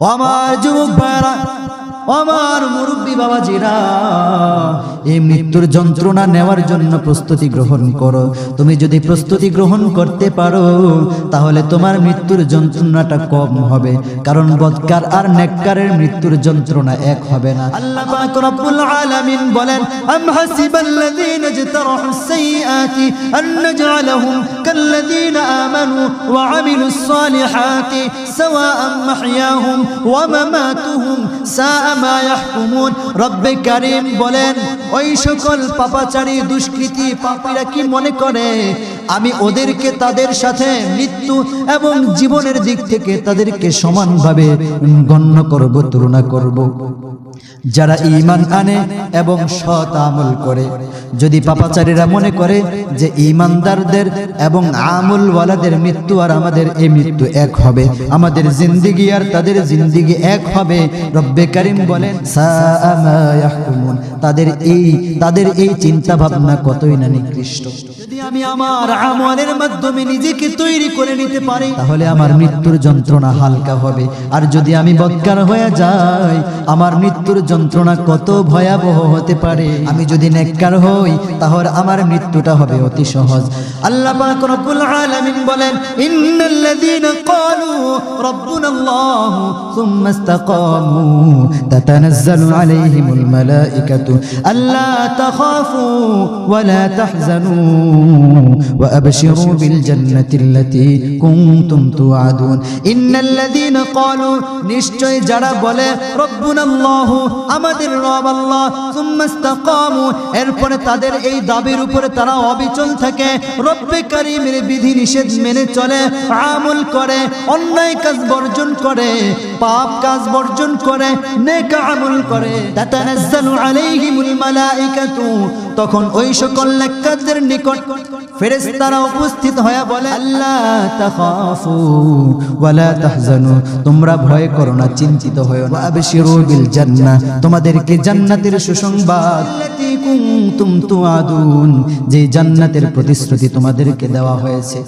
আমার যুবক ভাইরা আমার মুরব্বী বাবাজিরা, এই মৃত্যুর যন্ত্রণা নেওয়ার জন্য প্রস্তুতি গ্রহণ করো। তুমি যদি প্রস্তুতি গ্রহণ করতে পারো, তাহলে তোমার মৃত্যুর যন্ত্রণাটা কম হবে। কারণ বদকার আর নেককারের মৃত্যুর যন্ত্রণা এক হবে না। আল্লাহ আলামিন বলেন, আম হাসিবাল্লাযীনা ইজতারাহু সাইয়্যাতি আন নাজআলাহুম কাল্লাযীনা আমানু ওয়া আমিলুস সালিহাতি সাওয়াআ মাহইয়াহুম ওয়া মামাতুহুম সাআ মা ইয়াহকুমুন। রব্বে কারিম বলেন ওই সকল পাপাচারী দুষ্কৃতি পাপীরা কি মনে করে? আমি ওদেরকে তাদের সাথে মৃত্যু এবং জীবনের দিক থেকে তাদেরকে সমানভাবে গণ্য করব, তুলনা করব যারা ঈমান আনে এবং সৎ আমল করে, যদি পাপাচারীরা মনে করে যে ঈমানদারদের এবং আমলওয়ালাদের মৃত্যু আর আমাদের এই মৃত্যু এক হবে, আমাদের জিন্দিগি আর তাদের জিন্দিগি এক হবে, রব্বে কারিম বলেন। তাদের এই তাদের এই চিন্তা ভাবনা কতই না নিকৃষ্ট আমি আমার আমলের মাধ্যমে নিজেকে তৈরি করে নিতে পারি, তাহলে আমার মৃত্যুর যন্ত্রণা হালকা হবে। আর যদি আমি বৎকার হয়ে যাই, আমার মৃত্যুর যন্ত্রণা কত ভয়াবহ হতে পারে। আমি যদি নেককার হই, তাহলে আমার মৃত্যুটা হবে অতি সহজ। আল্লাহ পাক রব্বুল আলামিন বলেন, ইন্নাল্লাযীনা ক্বালু রাব্বুনাল্লাহু সুম্মা ইসতাকামু তাতানাজ্জালু আলাইহিমুল মালাইকাতু আল্লা তাখাফু ওয়া লা তাহজানু। আবশিরু বিল জান্নাতি আল্লাতী কুনতুম তুআদুন ইন্নাল্লাযীনা ক্বালু নিশ্চয় যারা বলে রব্বুনাল্লাহু আমাদের রব আল্লাহ সুম্মা ইসতাকামু এরপরে তাদের এই দাবির উপরে তারা অবিচল থাকে। রব্বে কারীমের বিধি নিষেধ মেনে চলে, আমল করে, অন্যায় কাজ বর্জন করে, পাপ কাজ বর্জন করে, নেক আমল করে। তাতানাজ্জালু আলাইহিমুল মালাইকাতু। তখন ওই সকল নেককারদের নিকট ফেরেশতারা উপস্থিত হয়ে বলে, আল্লাহ তাখাফু ওয়ালা তাহজানু, তোমরা ভয় করো না, চিন্তিত হয়ো না। আবশিরু বিল জান্নাহ তোমাদেরকে জান্নাতের সুসংবাদ। কুনতুম তুআদুন, যে জান্নাতের প্রতিশ্রুতি তোমাদেরকে দেওয়া হয়েছে।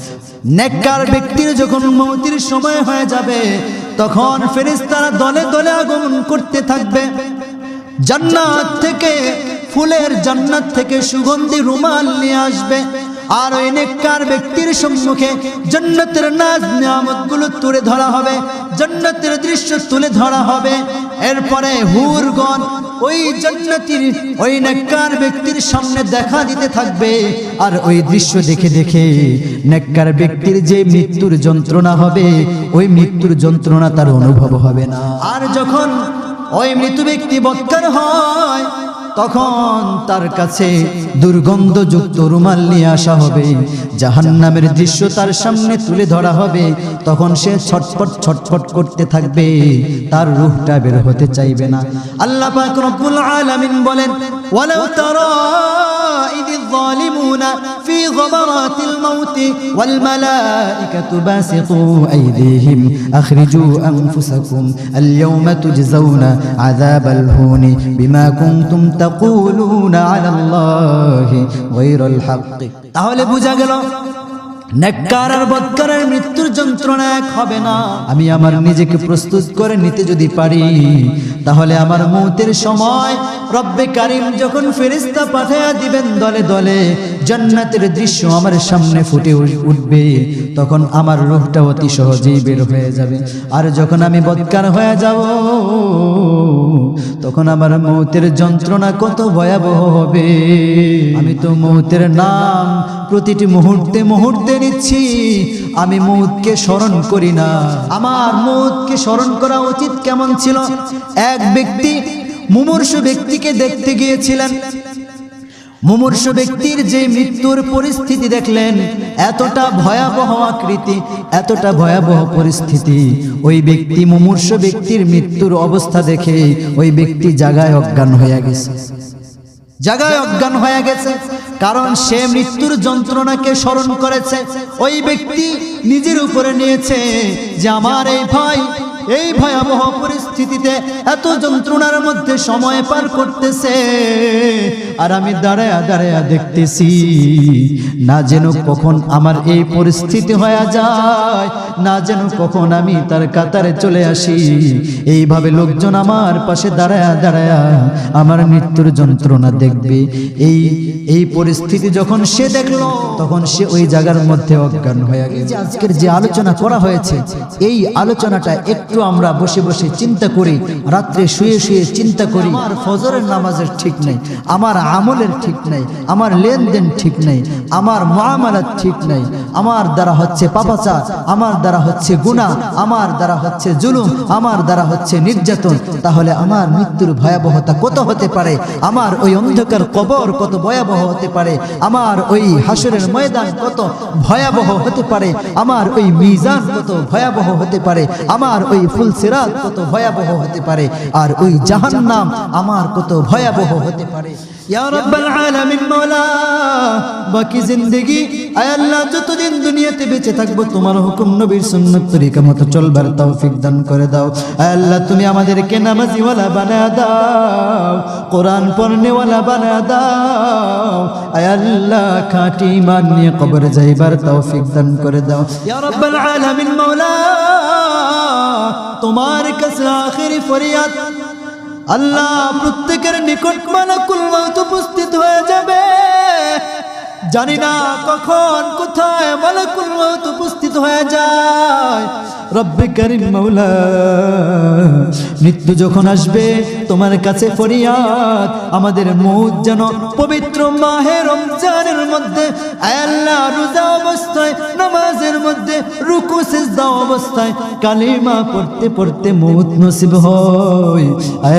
নেককার ব্যক্তির যখন মৌতির সময় হয়ে যাবে, তখন ফেরেশতারা দলে দলে আগমন করতে থাকবে। জান্নাত থেকে, ফুলের জান্নাত থেকে সুগন্ধি রুমাল নিয়ে আসবে। আর ওই নেককার ব্যক্তির সম্মুখে জান্নাতের নাজ নিয়ামতগুলো তুলে ধরা হবে, জান্নাতের দৃশ্য তুলে ধরা হবে। এরপরে হুরগণ ওই জান্নাতির, ওই নেককার ব্যক্তির সামনে দেখা দিতে থাকবে। আর ওই দৃশ্য দেখে দেখে নেককার ব্যক্তির যে মৃত্যুর যন্ত্রণা হবে, ওই মৃত্যুর যন্ত্রণা তার অনুভব হবে না। আর যখন ওই মৃত ব্যক্তি বৎকার হয় তখন তার কাছে দুর্গন্ধযুক্ত রুমাল নিয়ে আসা হবে। জাহান্নামের দৃশ্য তার সামনে তুলে ধরা হবে। তখন সে ছটফট ছটফট করতে থাকবে। তার রুহটা বের হতে চাইবে না। আল্লাহ আলামিন বলেন, ওয়ালাউ তারা ইয الظالمون في غمرات الموت والملائكة باسطوا أيديهم أخرجوا أنفسكم اليوم تجزون عذاب الهون بما كنتم تقولون على الله غير الحق তাহলে বোঝা গেল নেককার আর মৃত্যুর যন্ত্রণা এক হবে না। আমি আমার নিজেকে প্রস্তুত করে নিতে যদি পারি, তাহলে আমার মৌতের সময় রব্বে কারিম যখন ফেরিস্তা পাঠায়া দিবেন দলে দলে, জান্নাতের দৃশ্য আমার সামনে ফুটে উঠবে, তখন আমার রূহটা অতি সহজেই বের হয়ে যাবে। আর যখন আমি বদকার হয়ে যাব, তখন আমার মৌতের যন্ত্রণা কত ভয়াবহ হবে। আমি তো মৌতের নাম প্রতিটি মুহূর্তে মুহূর্তে নিচ্ছি। আমি মৌতকে স্মরণ করি না। আমার মৌতকে স্মরণ করা উচিত কেমন ছিল? এক ব্যক্তি মুমূর্ষ ব্যক্তিকে দেখতে গিয়েছিলেন। মুমূর্ষ ব্যক্তির যে মৃত্যুর পরিস্থিতি দেখলেন, এতটা ভয়াবহ আকৃতি, এতটা ভয়াবহ পরিস্থিতি। ওই ব্যক্তি মুমূর্ষ ব্যক্তির মৃত্যুর অবস্থা দেখে ওই ব্যক্তি জাগায় অজ্ঞান হয়ে গেছে। জাগায় অজ্ঞান হয়ে গেছে। কারণ সে মৃত্যুর যন্ত্রণাকে স্মরণ করেছে। ওই ব্যক্তি নিজের উপরে নিয়েছে যে, আমার এই ভাই এই ভয়াবহ পরিস্থিতিতে এত যন্ত্রণার মধ্যে সময় পার করতেছে। আর আমি দাঁড়ায় দাঁড়ায় দেখতেছি না যেন কখন আমার এই পরিস্থিতি হয়ে যায়, না যেন কখন আমি তার কাতারে চলে আসি। এইভাবে লোকজন আমার পাশে দাঁড়ায় দাঁড়ায় আমার মৃত্যুর যন্ত্রণা দেখবে। এই এই পরিস্থিতি যখন সে দেখল, তখন সে ওই জায়গার মধ্যে অজ্ঞান হয়ে গেছে আজকের যে আলোচনা করা হয়েছে, এই আলোচনাটা একটু আমরা বসে বসে চিন্তা করি, রাত্রে শুয়ে শুয়ে চিন্তা করি, আমার ফজরের নামাজের ঠিক নেই, আমার আমলের ঠিক নেই, আমার লেনদেন ঠিক নেই, আমার মহামালার ঠিক নেই আমার দ্বারা হচ্ছে পাপাচার, আমার দ্বারা হচ্ছে গুণা আমার দ্বারা হচ্ছে জুলুম, আমার দ্বারা হচ্ছে নির্যাতন। তাহলে আমার মৃত্যুর ভয়াবহতা কত হতে পারে? আমার ওই অন্ধকার কবর কত ভয়াবহ হতে পারে? আমার ওই হাসরের ময়দান কত ভয়াবহ হতে পারে? আমার ওই মিজান কত ভয়াবহ হতে পারে? আমার ওই ফুলসিরাত কত ভয়াবহ হতে পারে? আর ওই জাহান্নাম আমার কত ভয়াবহ হতে পারে? ইয়া রাব্বাল আলামিন বাকি জিন্দেগি, আয় আল্লাহ যতদিন দুনিয়াতে বেঁচে থাকব, তোমার হুকুম নবীর সুন্নত তরিকা মতো চলবার তৌফিক দান করে দাও। আল্লাহ, তুমি আমাদেরকে নামাজিওয়ালা বানা দাও, কোরআন পড়নেওয়ালা বানা দাও। আল্লাহ, খাঁটি ইমান নিয়ে কবরে যাইবার তৌফিক দান করে দাও। ইয়া রাব্বাল আলামিন মাওলা, তোমার কাছে আখেরি ফরিয়াদ, আল্লাহ প্রত্যেকের নিকট মালাকুল জানি না কখন, কোথায়, মালাকুল মউত উপস্থিত হয়ে যায়। রব্বে করিম মাওলা, মৃত্যু যখন আসবে, তোমার কাছে ফরিয়াদ। আমাদের মৌত যেন পবিত্র মাহে রমজানের মধ্যে, আল্লাহ রোজা অবস্থায়, নামাজের মধ্যে, রুকু, সিজদা অবস্থায়, কালিমা পড়তে পড়তে মৌত নসিব হয়।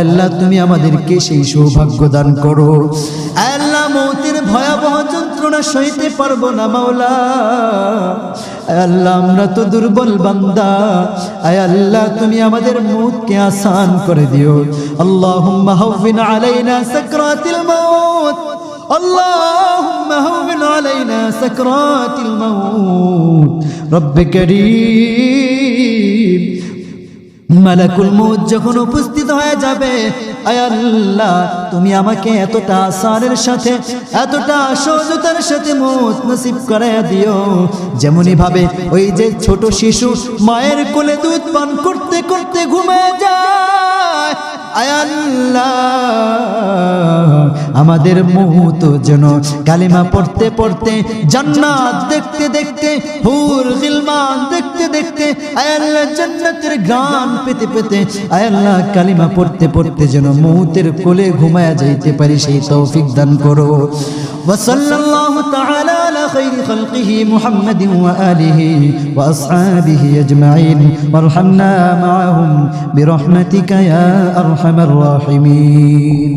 আল্লাহ, তুমি আমাদেরকে সেই সৌভাগ্য দান করো। আল্লাহ মৌতের ভয়াবহ যন্ত্রণা সইতে পারবো না মাওলা আয় আল্লাহ আমরা তো দুর্বল বান্দা আয় আল্লাহ তুমি আমাদের মৌতকে আসান করে দিও আল্লাহুম্মা হাওবিন আলাইনা সাকরাতিল মাউত اللهم هون علينا سكرات الموت رب كريم মালাকুল মৌত যখন উপস্থিত হয়ে যাবে আল্লাহ, তুমি আমাকে এতটা আসারের সাথে, এতটা সহজতার সাথে মৌত নসিব করাইয়া দিও। যেমনই ভাবে ওই যে ছোট শিশু মায়ের কোলে দুধ পান করতে করতে ঘুমিয়ে যায়, আয় আল্লাহ আমাদের মুহূর্ত যেন কালিমা পড়তে পড়তে জান্নাত দেখতে দেখতে হুর গিলমান দেখতে দেখতে আয় আল্লাহ জান্নাতের গান পেতে পেতে আয় আল্লাহ কালিমা পড়তে পড়তে যেন মুহূর্তের কোলে ঘুমায়া যাইতে পারি সেই তৌফিক দান করো وصلى الله تعالى على خير خلقه محمد وآله وأصحابه أجمعين وارحمنا معهم برحمتك يا أرحم الراحمين